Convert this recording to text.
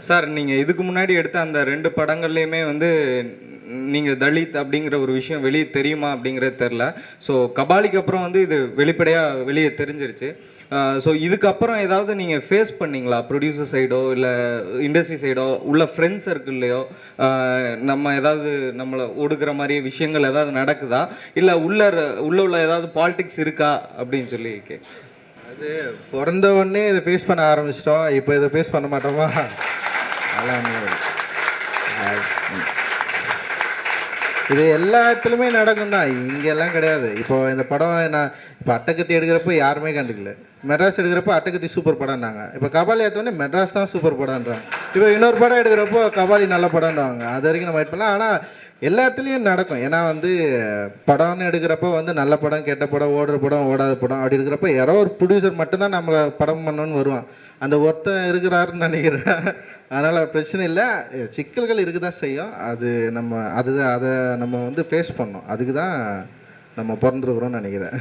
Sir நீங்கள் இதுக்கு முன்னாடி எடுத்த அந்த ரெண்டு படங்கள்லையுமே வந்து நீங்கள் தலித் அப்படிங்கிற ஒரு விஷயம் வெளியே தெரியுமா அப்படிங்கிறது தெரில ஸோ கபாலிக்கு அப்புறம் வந்து இது வெளிப்படையாக வெளியே தெரிஞ்சிருச்சு. ஸோ இதுக்கப்புறம் ஏதாவது நீங்கள் ஃபேஸ் பண்ணீங்களா? ப்ரொடியூசர் சைடோ இல்லை இண்டஸ்ட்ரி சைடோ உள்ள ஃப்ரெண்ட்ஸ் சர்க்கிள்லையோ நம்ம ஏதாவது நம்மளை ஒடுக்குற மாதிரி விஷயங்கள் ஏதாவது நடக்குதா? இல்லை உள்ள உள்ள உள்ள ஏதாவது பாலிடிக்ஸ் இருக்கா? அப்படின்னு சொல்லி கே அது பிறந்த உடனே இதை ஃபேஸ் பண்ண ஆரம்பிச்சிட்டோம். இப்போ இதை ஃபேஸ் பண்ண மாட்டோமா? இது எல்லா இடத்துலையுமே நடக்கும் தான் இங்கெல்லாம் கிடையாது. இப்போ இந்த படம் நான் இப்போ அட்டகத்தி எடுக்கிறப்ப யாருமே கண்டுக்கல. மெட்ராஸ் எடுக்கிறப்ப அட்டகத்தி சூப்பர் படம்னாங்க. இப்போ கபாலி ஏற்றோடனே மெட்ராஸ் தான் சூப்பர் படம்ன்றாங்க. இப்போ இன்னொரு படம் எடுக்கிறப்போ கபாலி நல்ல படம்ன்றாங்க. அது வரைக்கும் நம்ம வெயிட் பண்ணலாம் ஆனால் எல்லா இடத்துலையும் நடக்கும். ஏன்னா வந்து படம்னு எடுக்கிறப்ப வந்து நல்ல படம் கெட்ட படம் ஓடுற படம் ஓடாத படம் அப்படி இருக்கிறப்ப யாரோ ஒரு ப்ரொடியூசர் மட்டும்தான் நம்மளை படம் பண்ணணும்னு வருவான். அந்த ஒருத்தன் இருக்கிறாருன்னு நினைக்கிறேன். அதனால் பிரச்சனை இல்லை. சிக்கல்கள் இருக்க தான் செய்யும். அது நம்ம அது அதை நம்ம வந்து ஃபேஸ் பண்ணோம் அதுக்கு தான் நம்ம பிறந்துருக்குறோம்னு நினைக்கிறேன்.